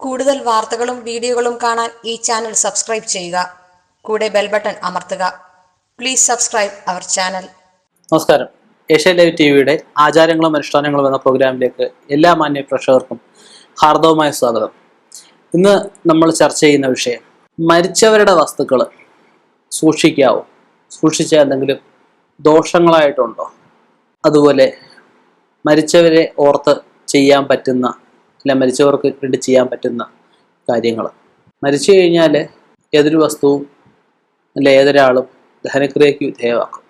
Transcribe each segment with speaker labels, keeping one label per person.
Speaker 1: കൂടുതൽ വാർത്തകളും വീഡിയോകളും കാണാൻ ഈ ചാനൽ സബ്സ്ക്രൈബ് ചെയ്യുക. കൂടെ ബെൽ ബട്ടൺ അമർത്തുക. Please subscribe our channel.
Speaker 2: നമസ്കാരം. ഏഷ്യ ലൈവ് ടി വിയുടെ ആചാരങ്ങളും അനുഷ്ഠാനങ്ങളും എന്ന പ്രോഗ്രാമിലേക്ക് എല്ലാ മാന്യ പ്രേക്ഷകർക്കും ഹാർദവമായ സ്വാഗതം. ഇന്ന് നമ്മൾ ചർച്ച ചെയ്യുന്ന വിഷയം മരിച്ചവരുടെ വസ്തുക്കൾ സൂക്ഷിക്കാവോ? സൂക്ഷിച്ച എന്തെങ്കിലും ദോഷങ്ങളായിട്ടുണ്ടോ? അതുപോലെ മരിച്ചവരെ ഓർത്ത് ചെയ്യാൻ പറ്റുന്ന അല്ല മരിച്ചവർക്ക് വേണ്ടി ചെയ്യാൻ പറ്റുന്ന കാര്യങ്ങൾ. മരിച്ചു കഴിഞ്ഞാൽ ഏതൊരു വസ്തുവും അല്ല ഏതൊരാളും ദഹനക്രിയയ്ക്ക് വിധേയമാക്കും.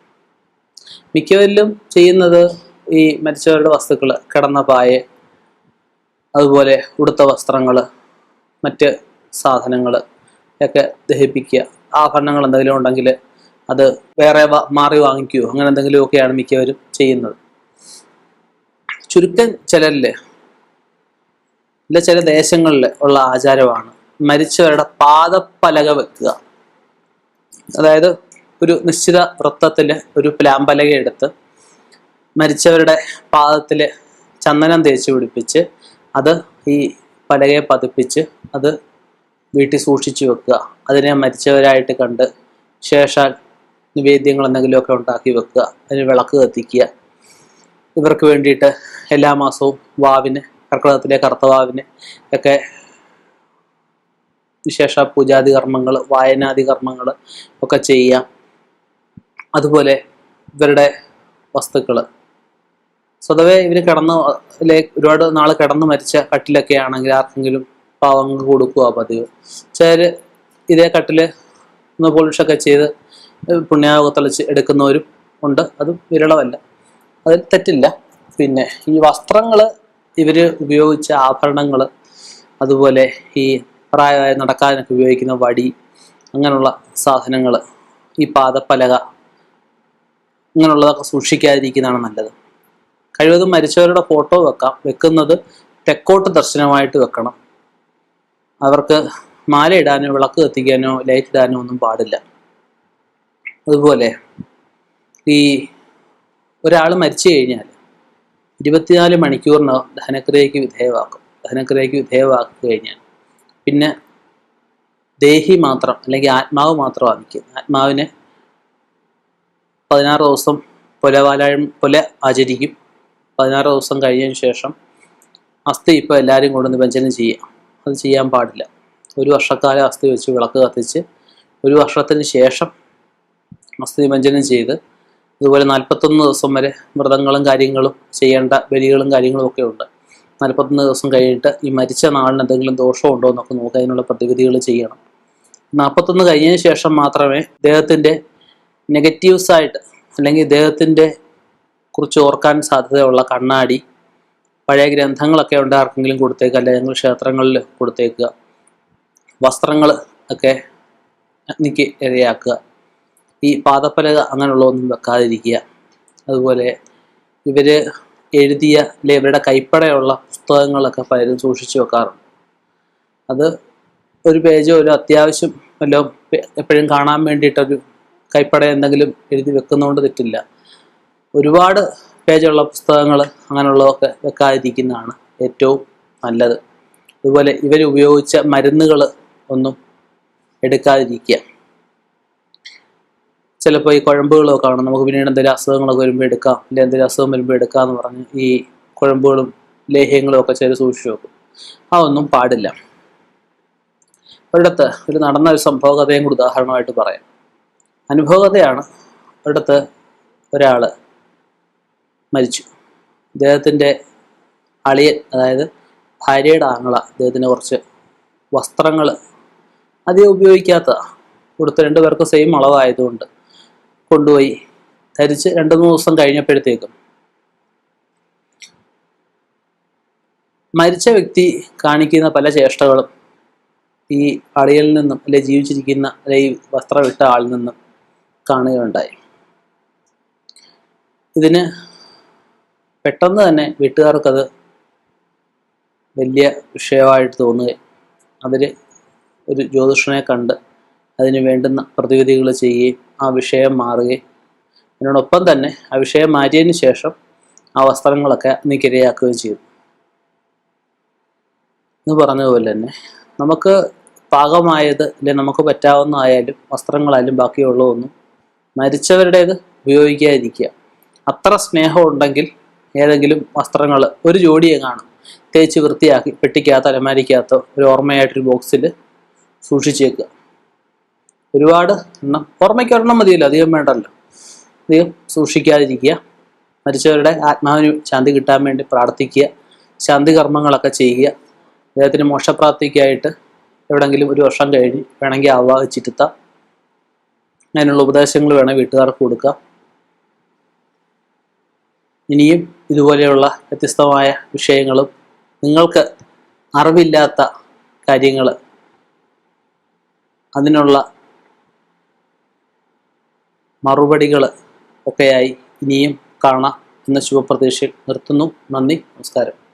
Speaker 2: മിക്കവരിലും ചെയ്യുന്നത് ഈ മരിച്ചവരുടെ വസ്തുക്കൾ കിടന്ന പായ അതുപോലെ ഉടുത്ത വസ്ത്രങ്ങൾ മറ്റ് സാധനങ്ങൾ ഒക്കെ ദഹിപ്പിക്കുക. ആഭരണങ്ങൾ എന്തെങ്കിലും ഉണ്ടെങ്കിൽ അത് വേറെ മാറി വാങ്ങിക്കുകയോ അങ്ങനെ എന്തെങ്കിലുമൊക്കെയാണ് മിക്കവരും ചെയ്യുന്നത്. ചുരുക്കം ചിലരിൽ ഇല്ല ചില ദേശങ്ങളിൽ ഉള്ള ആചാരമാണ്. മരിച്ചവരുടെ പാദപ്പലക വെക്കുക. അതായത് ഒരു നിശ്ചിത വൃത്തത്തിൽ ഒരു പ്ലാമ്പലക എടുത്ത് മരിച്ചവരുടെ പാദത്തിൽ ചന്ദനം തേച്ച് പിടിപ്പിച്ച് അത് ഈ പലകയെ പതിപ്പിച്ച് അത് വീട്ടിൽ സൂക്ഷിച്ചു വെക്കുക. അതിനെ മരിച്ചവരായിട്ട് കണ്ട് ശേഷാൽ നിവേദ്യങ്ങൾ എന്തെങ്കിലുമൊക്കെ ഉണ്ടാക്കി വെക്കുക. അതിന് വിളക്ക് കത്തിക്കുക. ഇവർക്ക് വേണ്ടിയിട്ട് എല്ലാ മാസവും വാവിന് കർക്കിടകത്തിലെ കർത്തവാവിന് ഒക്കെ വിശേഷ പൂജാതി കർമ്മങ്ങൾ വായനാദി കർമ്മങ്ങൾ ഒക്കെ ചെയ്യാം. അതുപോലെ ഇവരുടെ വസ്തുക്കൾ സ്വതവേ ഇവർ കിടന്ന് ഒരുപാട് നാൾ കിടന്ന് മരിച്ച കട്ടിലൊക്കെ ആണെങ്കിൽ ആർക്കെങ്കിലും പാവങ്ങൾ കൊടുക്കുക പതിവ്? ചിലർ ഇതേ കട്ടിൽ ഒന്ന് പോളിഷൊക്കെ ചെയ്ത് പുണ്യാവകത്തളിച്ച് എടുക്കുന്നവരും ഉണ്ട്. അതും വിരളമല്ല. അതിൽ തെറ്റില്ല. പിന്നെ ഈ വസ്ത്രങ്ങൾ ഇവർ ഉപയോഗിച്ച ആഭരണങ്ങൾ അതുപോലെ ഈ പ്രായമായ നടക്കാനൊക്കെ ഉപയോഗിക്കുന്ന വടി അങ്ങനെയുള്ള സാധനങ്ങൾ ഈ പാദപ്പലക അങ്ങനെയുള്ളതൊക്കെ സൂക്ഷിക്കാതിരിക്കുന്നതാണ് നല്ലത്. കഴിവതും മരിച്ചവരുടെ ഫോട്ടോ വെക്കാം. വെക്കുന്നത് തെക്കോട്ട് ദർശനമായിട്ട് വെക്കണം. അവർക്ക് മാല ഇടാനോ വിളക്ക് കത്തിക്കാനോ ലൈറ്റ് ഇടാനോ ഒന്നും പാടില്ല. അതുപോലെ ഈ ഒരാൾ മരിച്ചു കഴിഞ്ഞാൽ ഇരുപത്തിനാല് മണിക്കൂറിന് ദഹനക്രിയയ്ക്ക് വിധേയമാക്കും. ദഹനക്രിയയ്ക്ക് വിധേയമാക്കി കഴിഞ്ഞാൽ. പിന്നെ ദേഹി മാത്രം അല്ലെങ്കിൽ ആത്മാവ് മാത്രം നിൽക്കുന്നത് ആത്മാവിനെ പതിനാറ് ദിവസം പുലവാലാഴം പുല ആചരിക്കും. പതിനാറ് ദിവസം കഴിഞ്ഞതിന് ശേഷം അസ്ഥി ഇപ്പോൾ എല്ലാവരും കൊണ്ട് നിബഞ്ജനം ചെയ്യാം. അത് ചെയ്യാൻ പാടില്ല. ഒരു വർഷക്കാലം അസ്ഥി വെച്ച് വിളക്ക് കത്തിച്ച് ഒരു വർഷത്തിന് ശേഷം അസ്ഥി നിമഞ്ജനം ചെയ്ത് അതുപോലെ നാൽപ്പത്തൊന്ന് ദിവസം വരെ വ്രതങ്ങളും കാര്യങ്ങളും ചെയ്യേണ്ട ബലികളും കാര്യങ്ങളും ഒക്കെ ഉണ്ട്. നാൽപ്പത്തൊന്ന് ദിവസം കഴിഞ്ഞിട്ട് ഈ മരിച്ച നാളിന് എന്തെങ്കിലും ഉണ്ടോ എന്നൊക്കെ നോക്കി അതിനുള്ള പ്രതിവിധികൾ ചെയ്യണം. നാൽപ്പത്തൊന്ന് കഴിഞ്ഞതിന് ശേഷം മാത്രമേ ദേഹത്തിന്റെ നെഗറ്റീവ്സ് ആയിട്ട് അല്ലെങ്കിൽ ദേഹത്തിന്റെ കുറിച്ച് ഓർക്കാൻ സാധ്യതയുള്ള കണ്ണാടി പഴയ ഗ്രന്ഥങ്ങളൊക്കെ ഉണ്ട് ആർക്കെങ്കിലും കൊടുത്തേക്കുക അല്ലെങ്കിൽ ക്ഷേത്രങ്ങളിൽ കൊടുത്തേക്കുക വസ്ത്രങ്ങൾ ഒക്കെ അഗ്നിക്ക് ഇരയാക്കുക ഈ പാദപ്പലക അങ്ങനെയുള്ളതൊന്നും വെക്കാതിരിക്കുക. അതുപോലെ ഇവർ എഴുതിയ അല്ലെ ഇവരുടെ കൈപ്പടയുള്ള പുസ്തകങ്ങളൊക്കെ പലരും സൂക്ഷിച്ചു വെക്കാറുണ്ട്. അത് ഒരു പേജോ ഒരു അത്യാവശ്യം വല്ലോ എപ്പോഴും കാണാൻ വേണ്ടിയിട്ടൊരു കൈപ്പട എന്തെങ്കിലും എഴുതി വെക്കുന്നതുകൊണ്ട് തെറ്റില്ല. ഒരുപാട് പേജുള്ള പുസ്തകങ്ങൾ അങ്ങനെയുള്ളതൊക്കെ വെക്കാതിരിക്കുന്നതാണ് ഏറ്റവും നല്ലത്. അതുപോലെ ഇവർ ഉപയോഗിച്ച മരുന്നുകൾ ഒന്നും എടുക്കാതിരിക്കുക. ചിലപ്പോൾ ഈ കുഴമ്പുകളൊക്കെ കാണും. നമുക്ക് പിന്നീട് എന്തെങ്കിലും അസുഖങ്ങളൊക്കെ വരുമ്പോൾ എടുക്കാം. അല്ലെങ്കിൽ എന്തെങ്കിലും അസുഖം വരുമ്പോൾ എടുക്കാം എന്ന് പറഞ്ഞ് ഈ കുഴമ്പുകളും ലേഹ്യങ്ങളും ഒക്കെ ചില സൂക്ഷിച്ചു വെക്കും. ആ ഒന്നും പാടില്ല. ഒരിടത്ത് ഒരു നടന്ന ഒരു സംഭവ കഥയും കൂടി ഉദാഹരണമായിട്ട് പറയാം. അനുഭവകഥയാണ്. ഒരിടത്ത് ഒരാൾ മരിച്ചു. അദ്ദേഹത്തിന്റെ അളിയൻ അതായത് ഭാര്യയുടെ ആങ്ങള അദ്ദേഹത്തിന് കുറച്ച് വസ്ത്രങ്ങൾ അധികം ഉപയോഗിക്കാത്ത കൊടുത്ത് രണ്ടുപേർക്ക് സെയിം അളവായതുകൊണ്ട് കൊണ്ടുപോയി. ധരിച്ച് രണ്ട് മൂന്ന് ദിവസം കഴിഞ്ഞപ്പോഴത്തേക്കും മരിച്ച വ്യക്തി കാണിക്കുന്ന പല ചേഷ്ടകളും ഈ അളിയലിൽ നിന്നും അല്ലെ ജീവിച്ചിരിക്കുന്ന അല്ലെ ഈ വസ്ത്രം ഇട്ട ആളിൽ നിന്നും കാണുകയുണ്ടായി. ഇതിന് പെട്ടെന്ന് തന്നെ വീട്ടുകാർക്കത് വലിയ വിഷയമായിട്ട് തോന്നുകയും അവർ ഒരു ജ്യോതിഷനെ കണ്ട് അതിന് വേണ്ടുന്ന പ്രതിവിധികൾ ചെയ്യുകയും ആ വിഷയം മാറുകയും അതിനോടൊപ്പം തന്നെ ആ വിഷയം മാറ്റിയതിന് ശേഷം ആ വസ്ത്രങ്ങളൊക്കെ നീക്കിരയാക്കുകയും ചെയ്തു എന്ന് പറഞ്ഞതുപോലെ തന്നെ നമുക്ക് പാകമായത് അല്ലെ നമുക്ക് പറ്റാവുന്നതായാലും വസ്ത്രങ്ങളായാലും ബാക്കിയുള്ളതൊന്നും മരിച്ചവരുടേത് ഉപയോഗിക്കാതിരിക്കുക. അത്ര സ്നേഹം ഉണ്ടെങ്കിൽ ഏതെങ്കിലും വസ്ത്രങ്ങൾ ഒരു ജോഡിയെ കാണും. തേച്ച് വൃത്തിയാക്കി പെട്ടിക്കകത്ത് അലമാരിക്കകത്തോ ഒരു ഓർമ്മയായിട്ടൊരു ബോക്സിൽ സൂക്ഷിച്ചേക്കുക ഒരുപാട് എണ്ണം. ഓർമ്മയ്ക്ക് ഒരെണ്ണം മതിയല്ലോ അധികം വേണ്ടല്ലോ. അധികം സൂക്ഷിക്കാതിരിക്കുക. മരിച്ചവരുടെ ആത്മാവിന് ശാന്തി കിട്ടാൻ വേണ്ടി പ്രാർത്ഥിക്കുക. ശാന്തി കർമ്മങ്ങളൊക്കെ ചെയ്യുക. അദ്ദേഹത്തിന് മോക്ഷപ്രാപ്തിക്കായിട്ട് എവിടെങ്കിലും ഒരു വർഷം കഴിഞ്ഞ് വേണമെങ്കിൽ ആവാഹിച്ചിരുത്താം. അതിനുള്ള ഉപദേശങ്ങൾ വേണം വീട്ടുകാർക്ക് കൊടുക്കാം. ഇനിയും ഇതുപോലെയുള്ള വ്യത്യസ്തമായ വിഷയങ്ങളും നിങ്ങൾക്ക് അറിവില്ലാത്ത കാര്യങ്ങൾ അതിനുള്ള മറുപടികൾ ഒക്കെയായി ഇനിയും കാണാം എന്ന ശുഭപ്രതീക്ഷയിൽ നിർത്തുന്നു. നന്ദി നമസ്കാരം.